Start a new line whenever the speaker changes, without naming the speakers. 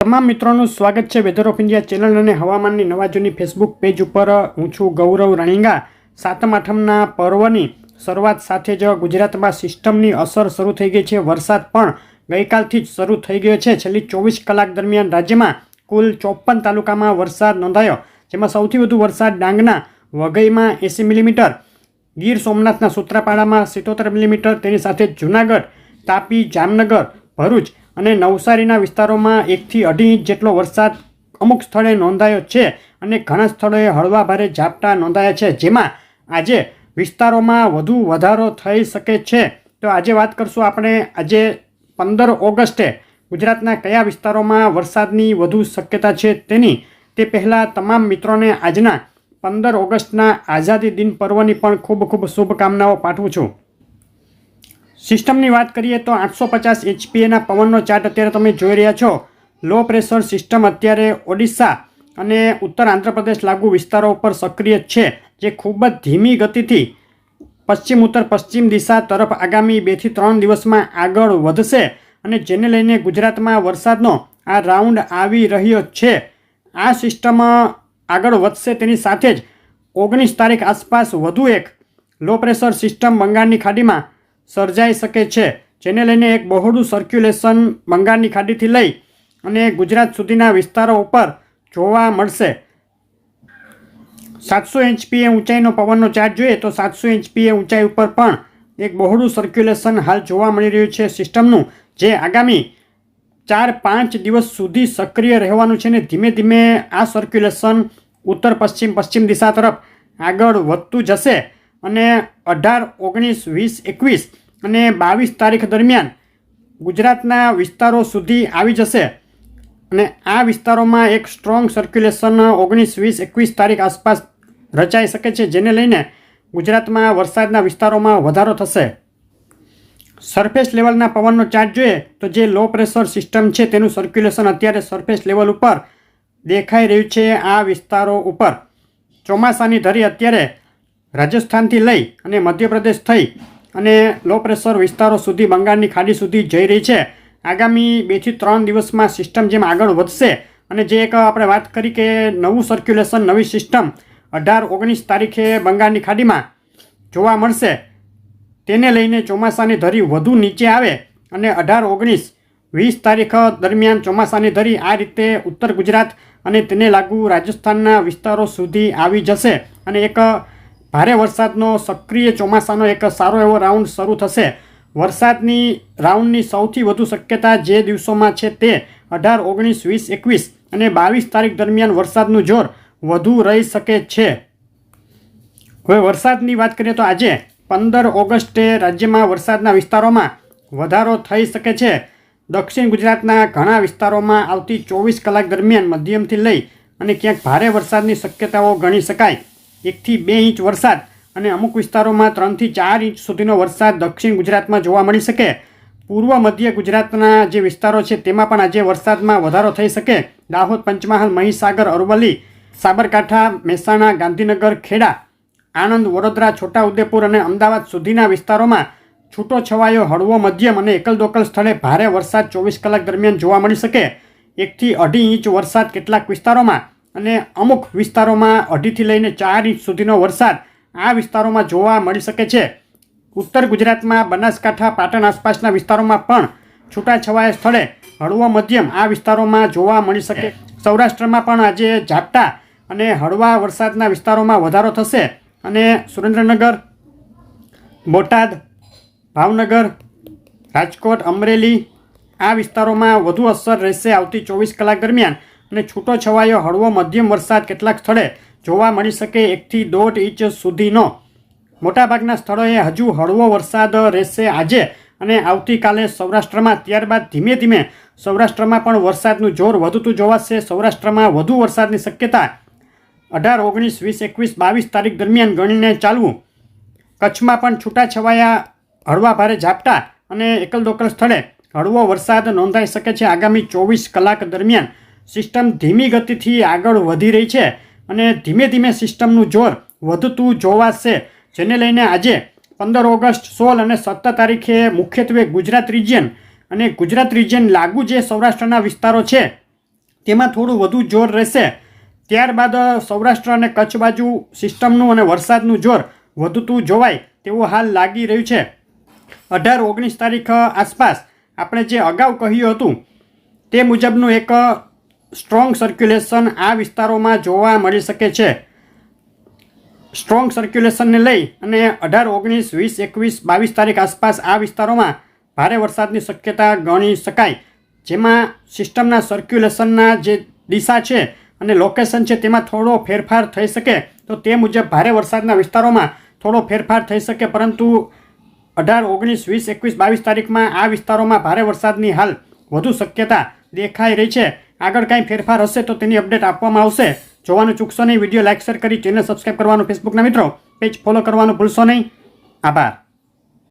તમામ મિત્રોનું સ્વાગત છે વેધર ઓફ ઇન્ડિયા ચેનલ અને હવામાનની નવા જૂની ફેસબુક પેજ ઉપર. હું છું ગૌરવ રાણીંગા. સાતમ આઠમના પર્વની શરૂઆત સાથે જ ગુજરાતમાં સિસ્ટમની અસર શરૂ થઈ ગઈ છે. વરસાદ પણ ગઈકાલથી જ શરૂ થઈ ગયો છે. છેલ્લી ચોવીસ કલાક દરમિયાન રાજ્યમાં કુલ ચોપન તાલુકામાં વરસાદ નોંધાયો, જેમાં સૌથી વધુ વરસાદ ડાંગના વઘઈમાં એંસી મિલીમીટર, ગીર સોમનાથના સૂત્રાપાડામાં સિત્તોતેર મિલીમીટર, તેની સાથે જૂનાગઢ, તાપી, જામનગર, ભરૂચ અને નવસારીના વિસ્તારોમાં એકથી અઢી ઇંચ જેટલો વરસાદ અમુક સ્થળે નોંધાયો છે અને ઘણા સ્થળોએ હળવા ભારે ઝાપટા નોંધાયા છે. જેમાં આજે વિસ્તારોમાં વધુ વધારો થઈ શકે છે. તો આજે વાત કરશું આપણે આજે પંદર ઓગસ્ટે ગુજરાતના કયા વિસ્તારોમાં વરસાદની વધુ શક્યતા છે તેની. તે પહેલાં તમામ મિત્રોને આજના પંદર ઓગસ્ટના આઝાદી દિન પર્વની પણ ખૂબ ખૂબ શુભકામનાઓ પાઠવું છું. સિસ્ટમની વાત કરીએ તો આઠસો પચાસ એચપીએના પવનનો ચાર્ટ અત્યારે તમે જોઈ રહ્યા છો. લો પ્રેશર સિસ્ટમ અત્યારે ઓડિશા અને ઉત્તર આંધ્રપ્રદેશ લાગુ વિસ્તારો ઉપર સક્રિય છે, જે ખૂબ જ ધીમી ગતિથી પશ્ચિમ ઉત્તર પશ્ચિમ દિશા તરફ આગામી બેથી ત્રણ દિવસમાં આગળ વધશે અને જેને લઈને ગુજરાતમાં વરસાદનો આ રાઉન્ડ આવી રહ્યો છે. આ સિસ્ટમ આગળ વધશે તેની સાથે જ ઓગણીસ તારીખ આસપાસ વધુ એક લો પ્રેશર સિસ્ટમ બંગાળની ખાડીમાં સર્જાઈ શકે છે, જેને લઈને એક બહોળું સર્ક્યુલેશન બંગાળની ખાડીથી લઈ અને ગુજરાત સુધીના વિસ્તારો ઉપર જોવા મળશે. સાતસો એચપીએ ઊંચાઈનો પવનનો ચાર્જ જોઈએ તો સાતસો એચપીએ ઊંચાઈ ઉપર પણ એક બહોળું સર્ક્યુલેશન હાલ જોવા મળી રહ્યું છે સિસ્ટમનું, જે આગામી ચાર પાંચ દિવસ સુધી સક્રિય રહેવાનું છે ને ધીમે ધીમે આ સર્ક્યુલેશન ઉત્તર પશ્ચિમ પશ્ચિમ દિશા તરફ આગળ વધતું જશે. અને અઢાર, ઓગણીસ, વીસ, એકવીસ અને બાવીસ તારીખ દરમિયાન ગુજરાતના વિસ્તારો સુધી આવી જશે. અને આ વિસ્તારોમાં એક સ્ટ્રોંગ સર્ક્યુલેશન ઓગણીસ, વીસ, એકવીસ તારીખ આસપાસ રચાઈ શકે છે, જેને લઈને ગુજરાતમાં વરસાદના વિસ્તારોમાં વધારો થશે. સરફેસ લેવલના પવનનો ચાર્જ જોઈએ તો જે લો પ્રેશર સિસ્ટમ છે તેનું સર્ક્યુલેશન અત્યારે સરફેસ લેવલ ઉપર દેખાઈ રહ્યું છે આ વિસ્તારો ઉપર. ચોમાસાની ધરી અત્યારે રાજસ્થાનથી લઈ અને મધ્યપ્રદેશ થઈ અને લો પ્રેશર વિસ્તારો સુધી, બંગાળની ખાડી સુધી જઈ રહી છે. આગામી બેથી ત્રણ દિવસમાં સિસ્ટમ જેમ આગળ વધશે અને જે એક આપણે વાત કરી કે નવું સર્ક્યુલેશન નવી સિસ્ટમ અઢાર, ઓગણીસ તારીખે બંગાળની ખાડીમાં જોવા મળશે. તેને લઈને ચોમાસાની ધરી વધુ નીચે આવે અને અઢાર, ઓગણીસ, વીસ તારીખ દરમિયાન ચોમાસાની ધરી આ રીતે ઉત્તર ગુજરાત અને તેને લાગુ રાજસ્થાનના વિસ્તારો સુધી આવી જશે અને એક ભારે વરસાદનો સક્રિય ચોમાસાનો એક સારો એવો રાઉન્ડ શરૂ થશે. વરસાદની રાઉન્ડની સૌથી વધુ શક્યતા જે દિવસોમાં છે તે અઢાર, ઓગણીસ, વીસ, એકવીસ અને બાવીસ તારીખ દરમિયાન વરસાદનું જોર વધુ રહી શકે છે. હવે વરસાદની વાત કરીએ તો આજે પંદર ઓગસ્ટે રાજ્યમાં વરસાદના વિસ્તારોમાં વધારો થઈ શકે છે. દક્ષિણ ગુજરાતના ઘણા વિસ્તારોમાં આવતી ચોવીસ કલાક દરમિયાન મધ્યમથી લઈ અને ક્યાંક ભારે વરસાદની શક્યતાઓ ગણી શકાય. એકથી બે ઇંચ વરસાદ અને અમુક વિસ્તારોમાં ત્રણથી ચાર ઇંચ સુધીનો વરસાદ દક્ષિણ ગુજરાતમાં જોવા મળી શકે. પૂર્વ મધ્ય ગુજરાતના જે વિસ્તારો છે, તેમાં પણ આજે વરસાદમાં વધારો થઈ શકે. દાહોદ, પંચમહાલ, મહીસાગર, અરવલ્લી, સાબરકાંઠા, મહેસાણા, ગાંધીનગર, ખેડા, આણંદ, વડોદરા, છોટાઉદેપુર અને અમદાવાદ સુધીના વિસ્તારોમાં છૂટો છવાયો હળવો મધ્યમ અને એકલ દોકલ સ્થળે ભારે વરસાદ ચોવીસ કલાક દરમિયાન જોવા મળી શકે. એકથી અઢી ઇંચ વરસાદ કેટલાક વિસ્તારોમાં અને અમુક વિસ્તારોમાં અઢીથી લઈને ચાર ઇંચ સુધીનો વરસાદ આ વિસ્તારોમાં જોવા મળી શકે છે. ઉત્તર ગુજરાતમાં બનાસકાંઠા, પાટણ આસપાસના વિસ્તારોમાં પણ છૂટાછવાયા સ્થળે હળવો મધ્યમ આ વિસ્તારોમાં જોવા મળી શકે. સૌરાષ્ટ્રમાં પણ આજે ઝાપટા અને હળવા વરસાદના વિસ્તારોમાં વધારો થશે અને સુરેન્દ્રનગર, બોટાદ, ભાવનગર, રાજકોટ, અમરેલી આ વિસ્તારોમાં વધુ અસર રહેશે આવતી ચોવીસ કલાક દરમિયાન. અને છૂટો છવાયો હળવો મધ્યમ વરસાદ કેટલાક સ્થળે જોવા મળી શકે એકથી દોઢ ઇંચ સુધીનો. મોટાભાગના સ્થળોએ હજુ હળવો વરસાદ રહેશે આજે અને આવતીકાલે સૌરાષ્ટ્રમાં. ત્યારબાદ ધીમે ધીમે સૌરાષ્ટ્રમાં પણ વરસાદનું જોર વધતું જોવાશે. સૌરાષ્ટ્રમાં વધુ વરસાદની શક્યતા અઢાર, ઓગણીસ, વીસ, એકવીસ, બાવીસ તારીખ દરમિયાન ગણીને ચાલવું કચ્છમાં પણ છૂટાછવાયા હળવા ભારે ઝાપટા અને એકલ દોકલ સ્થળે હળવો વરસાદ નોંધાઈ શકે છે આગામી ચોવીસ કલાક દરમિયાન. સિસ્ટમ ધીમી ગતિથી આગળ વધી રહી છે અને ધીમે ધીમે સિસ્ટમનું જોર વધતું જોવાશે. જેને લઈને આજે પંદર ઓગસ્ટ સોળ અને સત્તર તારીખે મુખ્યત્વે ગુજરાત રિજિયન અને ગુજરાત રિજિયન લાગુ જે સૌરાષ્ટ્રના વિસ્તારો છે, તેમાં થોડું વધુ જોર રહેશે. ત્યારબાદ સૌરાષ્ટ્ર અને કચ્છ બાજુ સિસ્ટમનું અને વરસાદનું જોર વધતું જોવાય તેવું હાલ લાગી રહ્યું છે. અઢાર ઓગણીસ તારીખ આસપાસ આપણે જે અગાઉ કહ્યું હતું, તે મુજબનું એક સ્ટ્રોંગ સર્ક્યુલેશન આ વિસ્તારોમાં જોવા મળી શકે છે. સ્ટ્રોંગ સર્ક્યુલેશનને લઈ અને અઢાર, ઓગણીસ, વીસ, એકવીસ, બાવીસ તારીખ આસપાસ આ વિસ્તારોમાં ભારે વરસાદની શક્યતા ગણી શકાય. જેમાં સિસ્ટમના સર્ક્યુલેશનના જે દિશા છે અને લોકેશન છે તેમાં થોડો ફેરફાર થઈ શકે. તો તે મુજબ ભારે વરસાદના વિસ્તારોમાં થોડો ફેરફાર થઈ શકે, પરંતુ અઢાર, ઓગણીસ, વીસ, એકવીસ, બાવીસ તારીખમાં આ વિસ્તારોમાં ભારે વરસાદની હાલ વધુ શક્યતા દેખાઈ રહી છે. આગળ કાંઈ ફેરફાર હશે તો તેની અપડેટ આપવામાં આવશે. જોવાનું ચૂકશો નહીં, વીડિયો લાઇક શેર કરી ચેનલ સબસ્ક્રાઈબ કરવાનું ફેસબુકના મિત્રો. પેજ ફોલો કરવાનું ભૂલશો નહીં. આભાર.